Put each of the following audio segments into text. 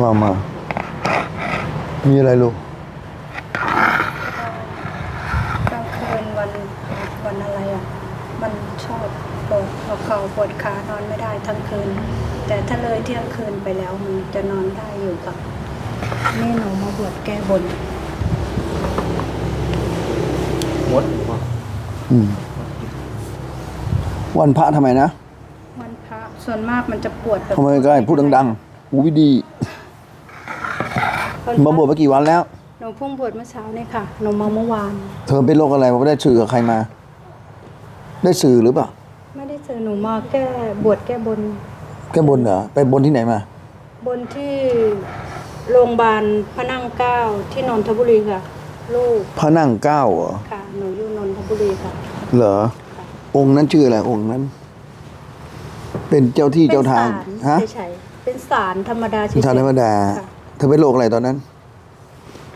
ว่ามา มีอะไรลูกกลางคืนวันวันอะไรอะ มันชอบปวดหัวเข่าปวดขานอนไม่ได้ทั้งคืน แต่ถ้าเลยเที่ยงคืนไปแล้วมันจะนอนได้อยู่กับนี่หนูมาบวชแก้บนมดอืมวันพระทำไมนะ วันพระส่วนมากมันจะปวดแบบ ทำไมใกล้พูดดังๆหูวิดี วันมาบวชมากี่วันแล้ว หนูเพิ่งบวชเมื่อเช้านี่ค่ะ หนูมาเมื่อวาน เธอเป็นโรคอะไรไม่ได้สื่อกับใครมา ได้สื่อหรือเปล่าไม่ได้เจอหนูมาแก้บวชแก้บนแค่บนเหรอไปบนที่ไหนมาบนที่โรงพยาบาลพระนั่งเกล้าที่นนทบุรีค่ะ ลูกพระนั่งเกล้าเหรอค่ะ หนูอยู่นนทบุรีค่ะ เหรอ องค์นั้นชื่ออะไรองค์นั้น เป็นเจ้าที่เจ้าทางเป็นฮะศาลเฉยๆเป็นสารธรรมดาเฉยๆทางธรรมดา ค่ะ เธอเป็นโรคอะไรตอนนั้น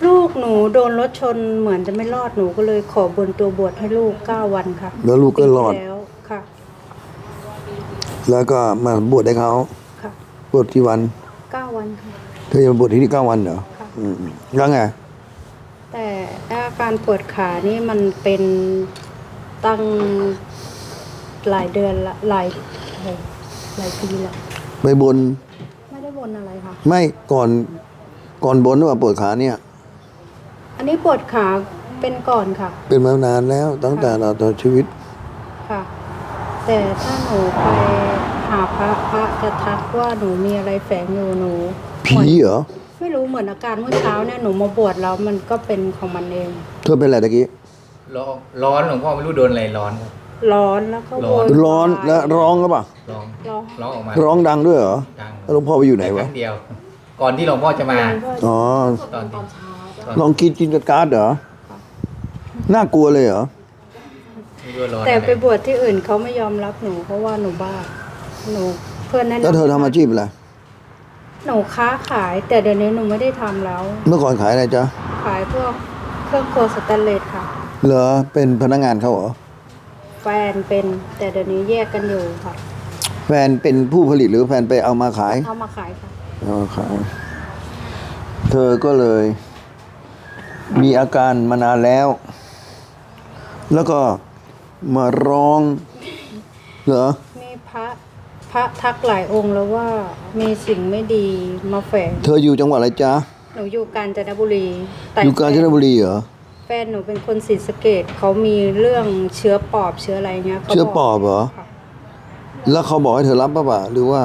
ลูกหนูโดนรถชนเหมือนจะไม่รอดหนูก็เลยขอบนตัวบวชให้ลูกเก้าวันค่ะแล้วลูกก็รอดปีที่แล้วค่ะ แล้วก็มาบวชให้เขาค่ะบวชที่วัน เก้าวันค่ะ เธอจะมาบวชที่นี่เก้าวันเหรอค่ะ อืมแล้วไงแต่อาการปวดขานี่มันเป็นตั้งหลายเดือนละหลายหลายหลายปีละไปบนไม่ได้บนอะไรค่ะ ไม่ก่อน ก่อนบนหรือว่าปวดขาเนี่ย อันนี้ปวดขาเป็นก่อนค่ะ เป็นมานานแล้วตั้งแต่เราต่อชีวิตค่ะ แต่ถ้าหนูไปหาพระพระจะทักว่าหนูมีอะไรแฝงอยู่หนูผีเหรอไม่รู้เหมือนอาการเมื่อเช้าเนี่ยหนูมาบวชแล้วมันก็เป็นของมันเองเธอเป็นอะไรตะกี้ร้อนร้อนหลวงพ่อไม่รู้โดนอะไรร้อนครับ ร้อนแล้วก็ร้โวอนยวายร้อนแล้วร้องก็ปล่ะร้องร้องร้องออกมาร้องดังด้วยเหรอดังแล้วหลวงพ่อไปอยู่ไหนวะ ครั้งเดียว ก่อนที่หลวงพ่อจะมา อ๋อ ตอนที่ลองกินกินกับการ์ดเหรอ น่ากลัวเลยเหรอ ไม่รู้ร้อนแต่อะไรไปบวชที่อื่นเขาไม่ยอมรับหนูเพราะว่าหนูบ้า หนูเพื่อนแนะนำแล้วเธอทำอาชีพอะไร หนูค้าขาย แต่เดี๋ยวนี้หนูไม่ได้ทำแล้ว เมื่อก่อนขายอะไรจ๊ะ ขายพวกเครื่องครัวสแตนเลสค่ะ เหรอ เป็นพนักงานเขาเหรอ แฟนเป็นแต่เดี๋ยวนี้แยกกันอยู่ค่ะ แฟนเป็นผู้ผลิตหรือแฟนไปเอามาขาย เอามาขายค่ะ เอามาขายเธอก็เลย มีอาการมานานแล้ว แล้วก็มาร้อง เหรอ มีพระพระทักหลายองค์แล้วว่ามีสิ่งไม่ดีมาแฝงเธออยู่จังหวัดอะไรจ๊ะ หนูอยู่กาญจนบุรีแต่อยู่กาญจนบุรีเหรอ แฟนหนูเป็นคนศรีสะเกดเขามีเรื่องเชื้อปอบเชื้ออะไรเงี้ยขาเชื้อปอบเหรอ ค่ะแล้วเขาบอกให้เธอรับป่ะป่ะหรือว่า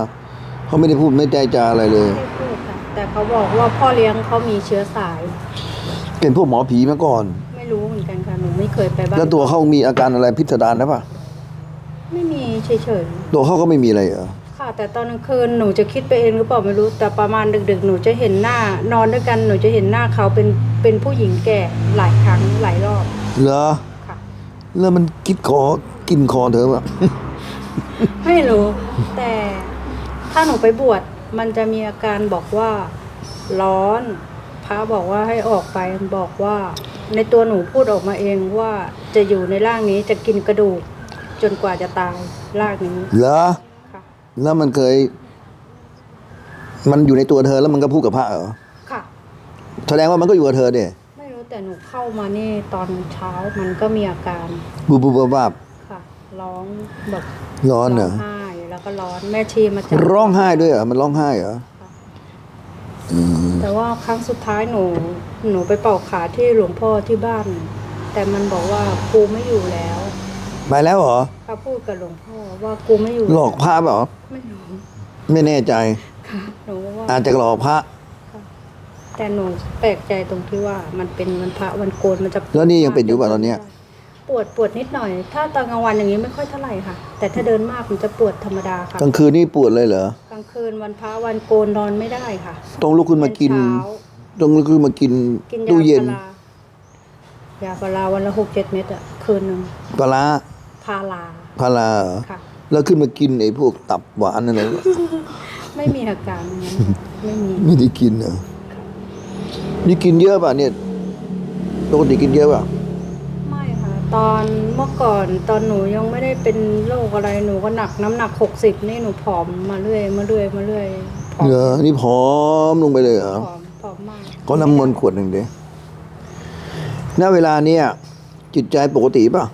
เขาไม่ได้พูดไม่ใจจาอะไรเลย ไม่พูดค่ะแต่เขาบอกว่าพ่อเลี้ยงเขามีเชื้อสาย เป็นพวกหมอผีมาก่อน ไม่รู้เหมือนกันค่ะหนูไม่เคยไปบ้านแล้วตัวเขามีอาการอะไรพิสดารนะป่ะไม่มีเฉยตัวเขาก็ไม่มีอะไรเหรอๆค่ะ แต่ตอนกลางคืนหนูจะคิดไปเองหรือเปล่าไม่รู้แต่ประมาณดึก ๆ หนูจะเห็นหน้านอนด้วยกันหนูจะเห็นหน้าเขาเป็นเป็นผู้หญิงแก่หลายครั้งหลายรอบเหรอค่ะ แล้วมันคิดคอกินคอเธอป่ะไม่รู้ แต่ ถ้าหนูไปบวชมันจะมีอาการบอกว่าร้อน พระบอกว่าให้ออกไปบอกว่า ในตัวหนูพูดออกมาเองว่าจะอยู่ในร่างนี้จะกินกระดูก จนกว่าจะตายร่างนี้เหรอค่ะแล้วมันเคย มันอยู่ในตัวเธอแล้วมันก็พูดกับพระเหรอค่ะ แสดงว่ามันก็อยู่กับเธอเด้ไม่รู้แต่หนูเข้ามานี่ตอนเช้ามันก็มีอาการบูบูบาบาบค่ะร้องแบบร้อนเหรอไห้แล้ว ก็ร้อนแม่ชีมาจับร้องไห้ด้วยเหรอมันร้องไห้เหรออืมแต่ว่าครั้งสุดท้ายหนู หนูไปเป่าขาที่หลวงพ่อที่บ้าน แต่มันบอกว่ากูไม่อยู่แล้วไปแล้วเหรอเขาพูดกับหลวงพ่อว่ากูไม่อยู่หลอกพระเปล่าไม่รู้ไม่แน่ใจค่ะหนูว่าอาจจะหลอกพระแต่หนูแปลกใจตรงที่ว่ามันเป็นวันพระวันโกนมันจะแล้วนี่ยังเป็นอยู่ป่ะตอนเนี้ย ปวดปวดนิดหน่อย ถ้าตอนกลางวันอย่างนี้ไม่ค่อยเท่าไหร่ค่ะ แต่ถ้าเดินมากมันจะปวดธรรมดาค่ะกลางคืนนี่ปวดเลยเหรอ กลางคืนวันพระวันโกนนอนไม่ได้ค่ะ ต้องลุกขึ้นมากินเป็เช้า ต้องลุกขึ้นมากินกินยาตู้เย็นพารายาพาราวันละหกเจ็ดเม็ดอะคืนหนึ่งปลาร้าพาราพาราเหรอค่ะ แล้วขึ้นมากินไอ้พวกตับหวานอะไรวะ ไม่มีอาการอย่างนั้นค่ะไม่มีไม่ได้กินเหรอนี่กินเยอะป่ะเนี่ยปกติกินเยอะป่ะไม่ค่ะ ตอนเมื่อก่อนตอนหนูยังไม่ได้เป็นโรคอะไรหนูก็หนักน้ำหนักหกสิบนี่หนูผอมมาเรื่อยมาเรื่อยมาเรื่อยผผอมเหรอนี่ผอมลงไปเลยเหรอผอมผอมมากก็น้ำมนต์ขวดหนึ่งเดียณเวลาเนี้ยจิตใจปกติป่ะ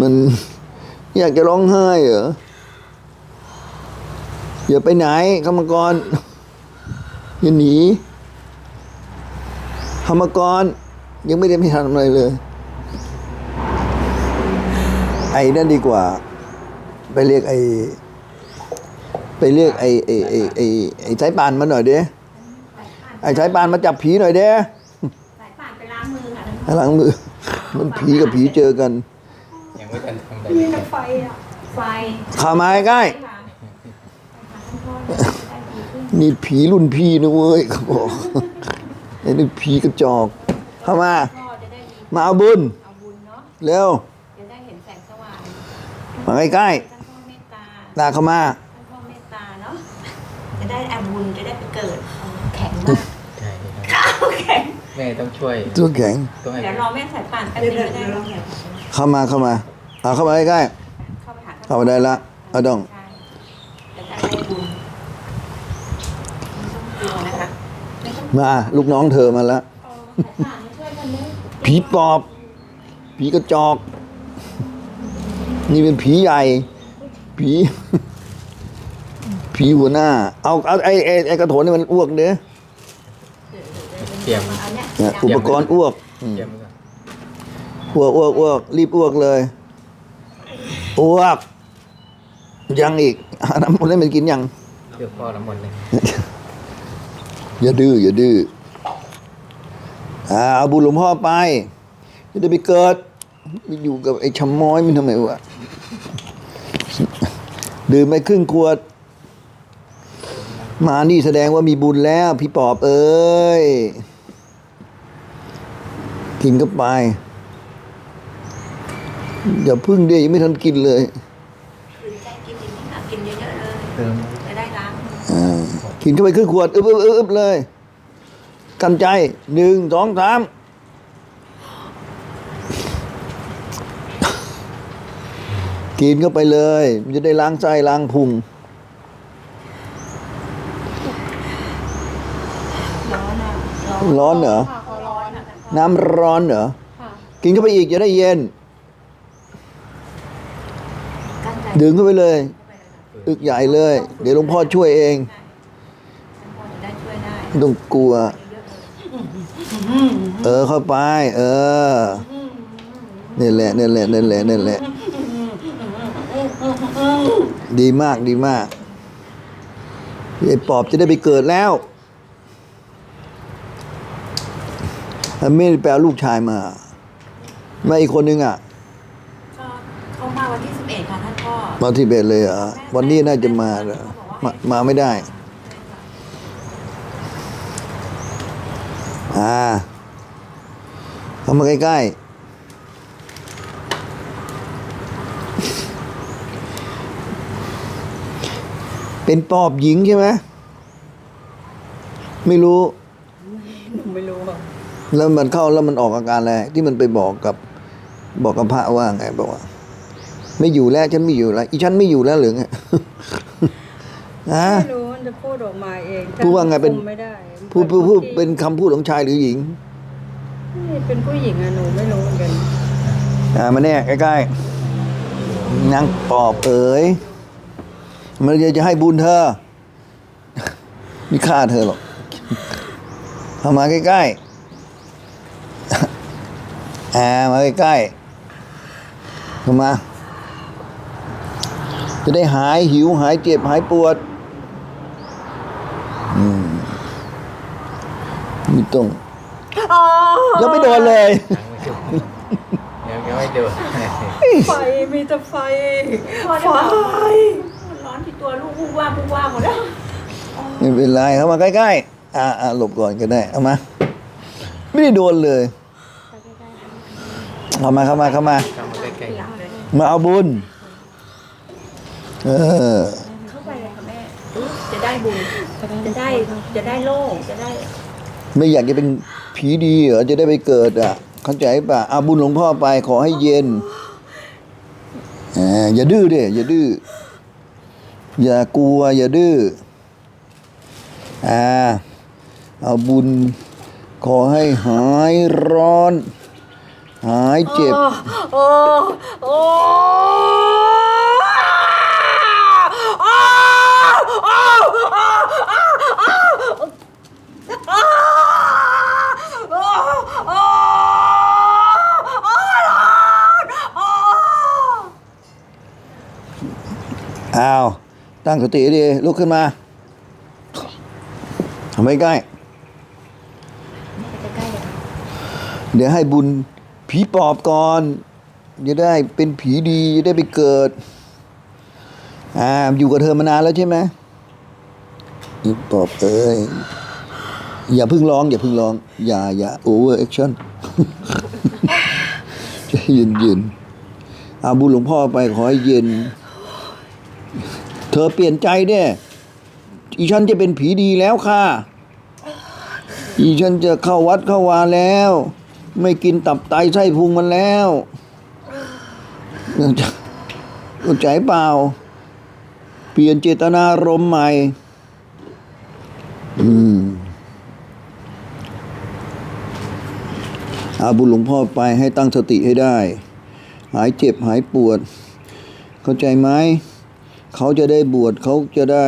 มัน อยากจะร้องไห้เหรอ อย่าไปไหนกรรมกร อย่าหนีกรรมกร ยังไม่ได้ไปทำอะไรเลย ไอ้นั่นดีกว่า ไปเรียกไอ้ไปเรียกไอ้ไอ้ไอ้ไอ้ไอ้สายปานมาหน่อยเด้ไอ้สายปานมาจับผีหน่อยเด้สายป่านไปล้างมือค่ะหลังมือ มันผีกับผีเจอกันยังไม่ทันทำอะไรมีแต่ไฟอะไฟขามาใกล้ค่ะได้ดีขึ้นๆนี่ผีรุ่นพี่นะเว้ยเขาบอกไอ้นี่ผีกระจอก เข้ามา พ่อจะได้มีมาเอาบุญ เอาบุญเนาะเร็ว จะได้เห็นแสงสว่างมาใกล้ท่านพ่อเมตตาๆตาเข้ามา ท่านพ่อเมตตาเนาะจะได้เอาบุญจะได้ไปเกิดเอาแข็งมากใช่ครับข้าวแข็งแม่ต้องช่วยตัวแข็ง ต้องให้เดี๋ยวรอแม่สายป่านแป๊บนึงจะได้รอเข้ามาเข้ามาเอาเข้ามาใกล้เข้าไปหาๆเข้ามาได้ละเอาดอง ใช่จะได้บุญไม่ต้องกลัวนะคะไม่ต้องมาลูกน้องเธอมาแล้วสายป่าน ผีปอบ ผีกระจอก นี่เป็นผีใหญ่ ผี ผีหัวหน้า เอาเอาไอ้ไอ้ไอ้กระโถนนี่มันอ้วกเด้อเตรียมเอาเนี่ยเนี่ยอุปกรณ์อ้วกอืมเตรียมไว้ก่อนอ้วกอ้วกอ้วกรีบอ้วกเลยอ้วก ยังอีกหาน้ำมันต์ให้มันกินยังเลือกพ่อน้ำมนต์เลย อย่าดื้ออย่าดื้อ อ่าเอาบุญหลวงพ่อไปจะได้ไปเกิดไปอยู่กับไอ้ชำม้อยมันทำไมวะดื่มไปครึ่งขวด มานี่แสดงว่ามีบุญแล้ว พี่ปอบเอ้ย กินก็ไป อย่าพึ่งเดียวยังไม่ทันกินเลยคือใจกินอย่างนี้ค่ะกินเยอะๆเลยเติมจะได้ล้างมืออ่ากินเข้าไปครึ่งขวด อึบอึบอึบอึบเลย กันใจหนึ่งสองสามกินเข้าไปเลยมันจะได้ล้างไส้ล้างพุงร้อนอะร้อนเหรอ น้ำร้อนเหรอ กินเข้าไปอีกจะได้เย็น ดึงเข้าไปเลย อึกใหญ่เลย เดี๋ยวหลวงพ่อช่วยเองไม่ต้องกลัว เยอะๆเลยเออเข้าไป เออนี่แหละนี่แหละนี่แหละนี่แหละ ดีมากดีมากไอ้ปอบจะได้ไปเกิดแล้วแล้วไม่ได้แปลลูกชายมามาอีกคนนึงอะก็เขามาวันที่สิบเอ็ดค่ะท่านพ่อมาที่เบตเลยเหรอวันนี้น่าจะมาเหรอมามาไม่ได้ อ่าเข้ามาใกล้ๆ เป็นปอบหญิงใช่ไหมไม่รู้หนูไม่รู้อะแล้วมันเข้าแล้วมันออกอาการอะไรที่มันไปบอกกับบอกกับพระว่าไงบอกว่า ไม่อยู่แล้วฉันไม่อยู่แล้วอีฉันไม่อยู่แล้วหรือไงฮะไม่รู้มันจะพูดออกมาเองพูดว่าไงเป็น คุมไม่ได้ พูดพูดพูดเป็นคำพูดของชายหรือหญิง นี่เป็นผู้หญิงอะหนูไม่รู้เหมือนกันอ่ามาเนี่ยใกล้ๆนางปอบเอ๋ยมันจะจะให้บุญเธอ ไม่ฆ่าเธอหรอกเข้ามาใกล้ๆอ่ามาใกล้ๆเข้ามา จะได้หายหิวหายเจ็บหายปวด อืม ไม่ต้องยังไม่โดนเลยยังไม่ดูยังยังไม่ดูไฟมีแต่ไฟพ่อไฟจะบอกมันร้อนที่ตัวลูกพูดว่าพูดว่าหมดแล้วไม่เป็นไรเข้ามาใกล้ๆอ่าอ่าหลบก่อนก็ได้เอามา ไม่ได้โดนเลยเข้ามาเข้ามาเข้ามาเข้ามาใกล้มาเอาบุญ เออเข้าไปเลยค่ะแม่จะได้บุญจะได้จะได้โล่งจะได้ ไม่อยากจะเป็นผีดีเหรอจะได้ไปเกิดอะเข้าใจป่ะเอาบุญหลวงพ่อไปขอให้เย็นอย่าดื้อเด้อย่าดื้ออย่ากลัว อย่าดื้ออ่าเอาบุญขอให้หายร้อน หายเจ็บ โอ้โอ้ ตั้งสติดี ลุกขึ้นมาทำไมใกล้ใกล้ เดี๋ยวให้บุญผีปอบก่อน จะได้เป็นผีดี จะได้ไปเกิด อ่า อยู่กับเธอมานานแล้วใช่ไหมผีปอบเอ้ย อย่าพึ่งร้อง อย่าพึ่งร้อง อย่า อย่าโอเวอร์แอคชั่นจะเย็นเย็นอาบุญหลวงพ่อไปขอให้เย็น ธอเปลี่ยนใจเนี่ยอีฉันจะเป็นผีดีแล้วค่ะ อีฉันจะเข้าวัดเข้าวาแล้ว ไม่กินตับไตไส้พุงมันแล้วเข้าใจเข้าใจเปล่า เปลี่ยนเจตนารมณ์ใหม่ อืมอาบุญหลวงพ่อไปให้ตั้งสติให้ได้ หายเจ็บหายปวด เข้าใจไหม เขาจะได้บวชเขาจะได้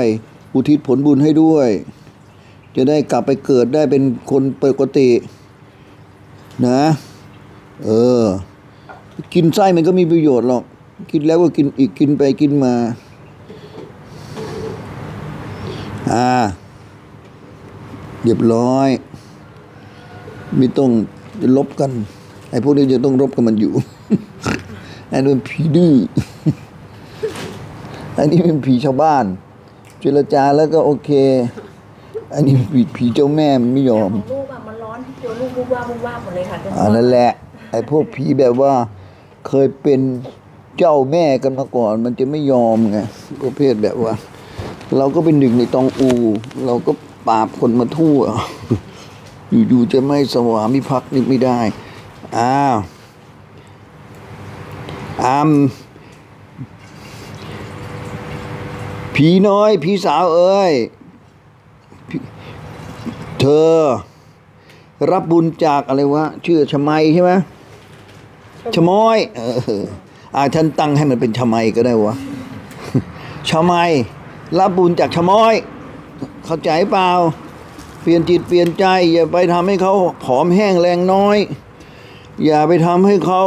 อุทิศผลบุญให้ด้วย จะได้กลับไปเกิดได้เป็นคนปกติ นะ เออ กินไส้มันก็มีประโยชน์หรอก กินแล้วก็กินอีกกินไปกินมา อ่าเรียบร้อย ไม่ต้องลบกัน ไอ้พวกนี้จะต้องรบกับมันอยู่ไอ้นั่นผีดื้อ อันนี้เป็นผีชาวบ้าน เจรจาแล้วก็โอเค อันนี้ผีผีเจ้าแม่มันไม่ยอมของลูกอะมันร้อนที่ตัวลูกวูบวาบวูบวาบหมดเลยค่ะจนอันนั้นแหละ ไอ้พวกผีแบบว่าเคยเป็นเจ้าแม่กันมาก่อน มันจะไม่ยอมไงประเภทแบบว่า เราก็เป็นหนึ่งในตองอู เราก็ปราบคนมาทั่ว อยู่ๆจะไม่สวามิภักดิ์นี่ไม่ได้ อ้าวอาม ผีน้อยผีสาวเอ้ย เธอ รับบุญจากอะไรวะชื่อชมัยใช่ไหมชะมอยเอออ่านตั้งให้มันเป็นชะมัยก็ได้วะชะมัยรับบุญจากชะมอย เข้าใจเปล่า เปลี่ยนจิตเปลี่ยนใจ อย่าไปทำให้เขาผอมแห้งแรงน้อย อย่าไปทำให้เขา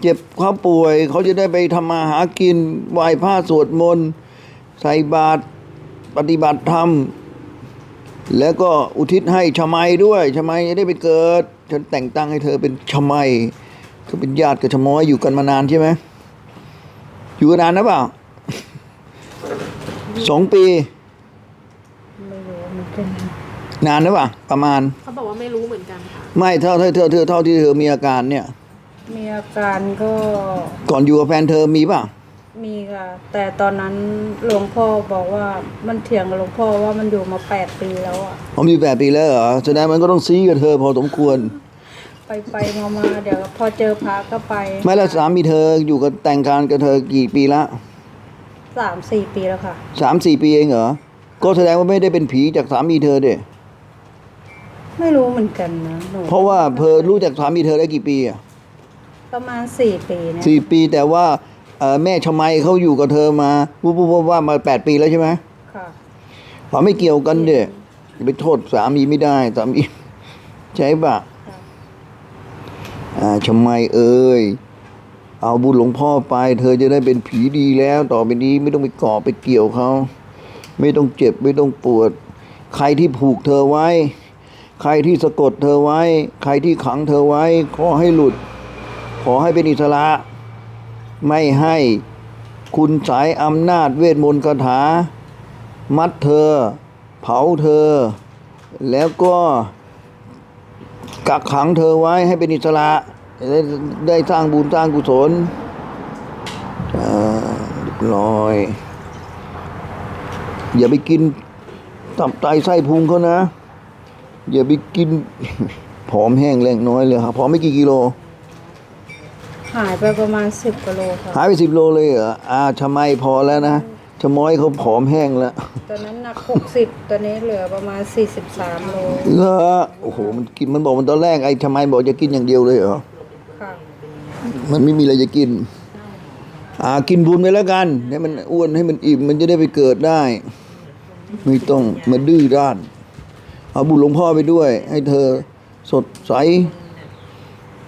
เจ็บเขาป่วย เขาจะได้ไปทำมาหากินไหว้ผ้าสวดมนต์ ใส่บาตรปฏิบัติธรรม แล้วก็อุทิศให้ชมัยด้วยชมัยจะได้ไปเกิด ฉันแต่งตั้งให้เธอเป็นชมัยก็เป็นญาติกับชมอยอยู่กันมานานใช่ไหมอยู่กันนานนะเปล่าสองปีไม่รู้มันเป็นนานนะเปล่าประมาณ เขาบอกว่าไม่รู้เหมือนกันค่ะ ไม่เท่าเท่าเธอเธอเท่าที่เธอมีอาการเนี่ย มีอาการก็ ก่อนอยู่กับแฟนเธอมีเปล่า มีค่ะ แต่ตอนนั้นหลวงพ่อบอกว่ามันเถียงกับหลวงพ่อว่ามันอยู่มาแปดปีแล้วอะผมอยู่แปดปีแล้วเหรอแสดงมันก็ต้องซีกับเธอพอสมควร ไปไปมามาเดี๋ยวพอเจอพระก็ไปไม่แล้วสามีเธออยู่กับแต่งงานกับเธอกี่ปีละสามสี่ปีแล้วค่ะสามสี่ปีเองเหรอก็แสดงว่าไม่ได้เป็นผีจากสามีเธอเด้ไม่รู้เหมือนกันนะหนูเพราะว่าเพอรู้จากสามีเธอได้กี่ปีอะประมาณสี่ปีเนี่ยสี่ปีแต่ว่าเอ่อ แม่ชมัยเขาอยู่กับเธอมาวุบวุบว่ามาแปดปีแล้วใช่ไหมค่ะเขาไม่เกี่ยวกันเด้อไปโทษสามีไม่ได้สามีใช่ปะอ่าชมัยเอ้ยเอาบุญหลวงพ่อไป เธอจะได้เป็นผีดีแล้ว ต่อไปนี้ไม่ต้องไปก่อไปเกี่ยวเขาไม่ต้องเจ็บไม่ต้องปวด ใครที่ผูกเธอไว้ ใครที่สะกดเธอไว้ ใครที่ขังเธอไว้ ขอให้หลุด ขอให้เป็นอิสระ ไม่ให้คุณสายอำนาจเวทมนต์คาถา มัดเธอ เผาเธอ แล้วก็กักขังเธอไว้ให้เป็นอิสระได้ได้สร้างบุญสร้างกุศลอ่าเรียบร้อย อย่าไปกินตับไตไส้พุงเขานะ อย่าไปกินผอมแห้งแรงน้อยเลยครับผอมไม่กี่กิโล หายไปประมาณสิบกิโลค่ะหายไปสิบโลเลยเหรออ่าทำไมพอแล้วนะชะม้อยเขาผอมแห้งแล้ว ตอนนั้นหนักหกสิบตอนนี้เหลือประมาณสี่สิบสามโลเหรอโอ้โหมันกินมันบอกมันตอนแรกไอ้ทำไมบอกจะกินอย่างเดียวเลยเหรอค่ะมันไม่มีอะไรจะกิน อ่ากินบุญไปแล้วกันให้มันอ้วนให้มันอิ่มมันจะได้ไปเกิดได้ ไม่ต้องมาดื้อด้าน เอาบุญหลวงพ่อไปด้วย ให้เธอสดใส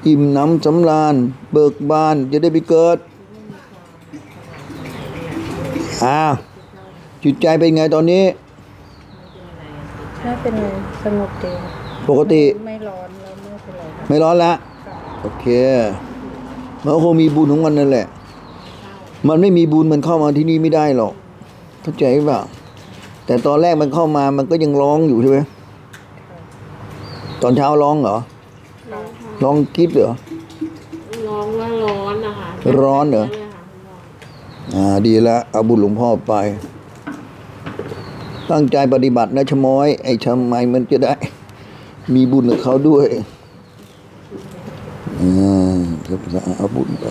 อิ่มหน้ำสำราญ เบิกบานจะได้ไปเกิดอ่าจิตใจเป็นไงตอนนี้ไม่เป็นไรสงบดีปกติ ไม่ร้อนแล้วไม่เป็นไรไม่ร้อนละโอเคมันก็คงมีบุญของมันนั่นแหละ มันไม่มีบุญมันเข้ามาที่นี่ไม่ได้หรอกเข้าใจเปล่าแต่ตอนแรกมันเข้ามามันก็ยังร้องอยู่ใช่ไหมตอนเช้าร้องเหรอ ร้องกรีดเหรอ ร้องว่าร้อนนะคะร้อนเหรอ ใช่ค่ะร้อนอ่าดีแล้วเอาบุญหลวงพ่อไป ตั้งใจปฏิบัตินะชะม้อย ไอ้ชะไมมันจะได้ มีบุญกับเขาด้วยอ่าเดี๋ยวเอาบุญไป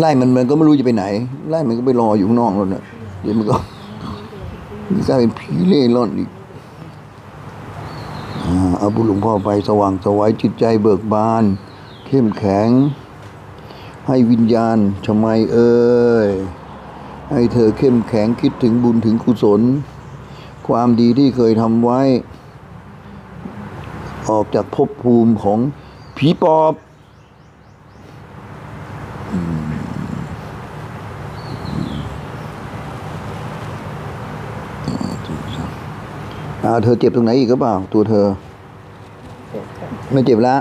ไล่มันมันก็ไม่รู้จะไปไหน ไล่มันก็ไปรออยู่ข้างนอกแล้วเนี่ยเดี๋ยวมันก็มันกลายเป็นผีเล่ร่อนอีกอ่า เอาบุญหลวงพ่อไปสว่างสวัยจิตใจเบิกบาน เข้มแข็ง ให้วิญญาณชมัยเอ้ยให้เธอเข้มแข็งคิดถึงบุญถึงกุศล ความดีที่เคยทำไว้ ออกจากภพภูมิของผีปอบาเธอเจ็บตรงไหนอีกหรือเปล่า ตัวเธอเจ็บค่ะไม่เจ็บแล้ว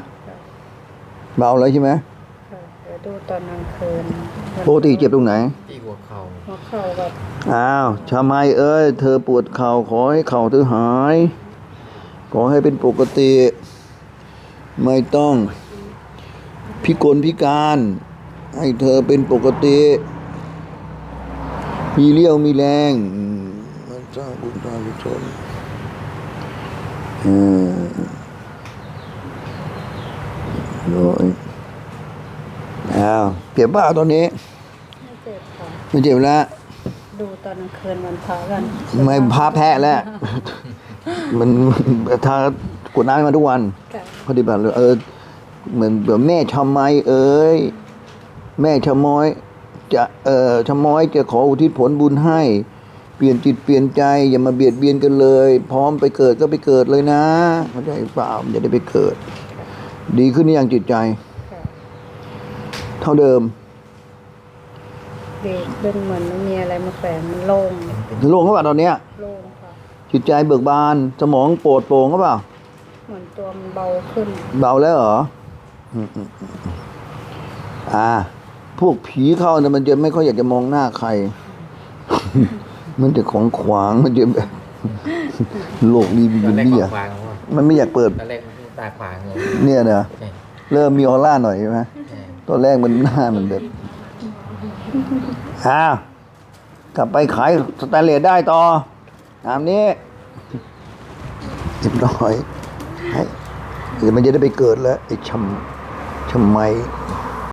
เบาแล้วใช่ไหมค่ะเดี๋ยวดูตอนกลางคืนปกติเจ็บตรงไหนที่หัวเข่าหัวเข่าแบบอ้าวชาไมเอ้ยเธอปวดเข่าขอให้เข่าเธอหาย ขอให้เป็นปกติ ไม่ต้อง พิกลพิการ ให้เธอเป็นปกติ มีเลี้ยวมีแรงอืมมันสร้างบุญสร้างกุศล ออโอ้ยอ้าวเจ็บบ้าตอนนี้ไม่เจ็บค่ะไม่เจ็บแล้ว ดูตอนกลางคืนวันพระกันไม่พาแพะแล้ว มันทากดน้ำมาทุกวันค่ะปฏิบัติเออเหมือนแบบแม่ชะไม เอ้ยแม่ชะม้อย จะเอ่อชะม้อยจะขออุทิศผลบุญให้ ปลี่ยนจิตเปลี่ยนใจ อย่ามาเบียดเบียนกันเลย พร้อมไปเกิดก็ไปเกิดเลยนะเข้าใจเปล่ามันจะได้ไปเกิด ดีขึ้นหรือยังจิตใจค่ะเท่าเดิมดีเป็นเหมือนไม่มีอะไรมาแฝงมันโล่งโล่งเขาว่าตอนเนี้ยโล่งค่ะจิตใจเบิกบานสมองโปร่งโปร่งเขาเปล่าเหมือนตัวมันเบาขึ้น เบาแล้วเหรออืมอืมอืมอืมอ่า พวกผีเข้าเนี่ยมันจะไม่ค่อยอยากจะมองหน้าใคร มันจะของขวางมันจะแบบโลกนี้มีตอนแรกเนี่ขอยขวางว่ามันไม่อยากเปิด ตอนแรกมันตาขวางเลยเนี่ยเนอะใช่เริ่มมีออร่าหน่อยใช่ไหมใช่ตอนแรกมันหน้ามันแบบอ่ากลับไปขายสแตนเลสได้ต่อตามนี้เรียบร้อยให้เดี๋ยวมันจะได้ไปเกิดแล้วไอ้ชำชำไมค